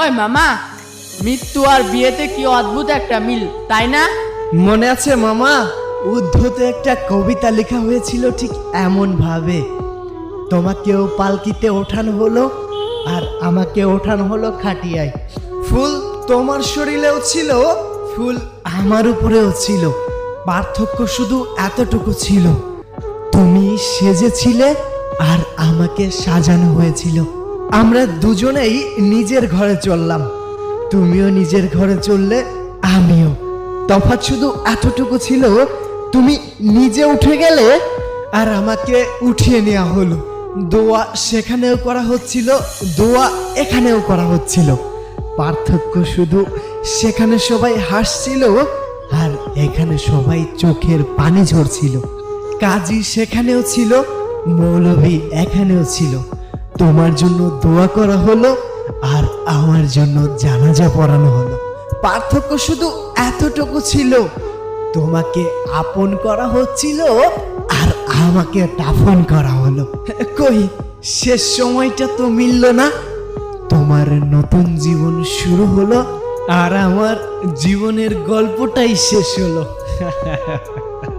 ওই মামা, মৃত্যু আর বিয়েতে কি অদ্ভুত একটা মিল, তাই না? মনে আছে মামা, উদ্ধতে একটা কবিতা লেখা হয়েছিল ঠিক এমন ভাবে তোমাকেও পালকিতে ওঠানো হলো আর আমাকে ওঠানো হলো খাটিয়ায়। ফুল তোমার শরীরেও ছিল, ফুল আমার উপরেও ছিল। পার্থক্য শুধু এতটুকু ছিল। তুমি সেজেছিলে আর আমাকে সাজানো হয়েছিল। আমরা দুজনেই নিজের ঘরে চললাম। তুমিও নিজের ঘরে চললে, আমিও। তফাৎ শুধু এতটুকু ছিল, তুমি নিজে উঠে গেলে আর আমাকে উঠিয়ে নেওয়া হলো। দোয়া সেখানেও করা হচ্ছিল, দোয়া এখানেও করা হচ্ছিল। পার্থক্য শুধু সেখানে সবাই হাসছিল আর এখানে সবাই চোখের পানি ঝরছিল। কাজী সেখানেও ছিল, মৌলভী এখানেও ছিল। তোমার জন্য দোয়া করা হলো আর আমার জন্য জানাজা পড়ানো হলো। পার্থক্য শুধু এতটুকু ছিল, তোমাকে আপন করা হচ্ছিল আর আমাকে দাফন করা হলো। কই, শেষ সময়টা তো মিলল না। তোমার নতুন জীবন শুরু হলো আর আমার জীবনের গল্পটাই শেষ হলো।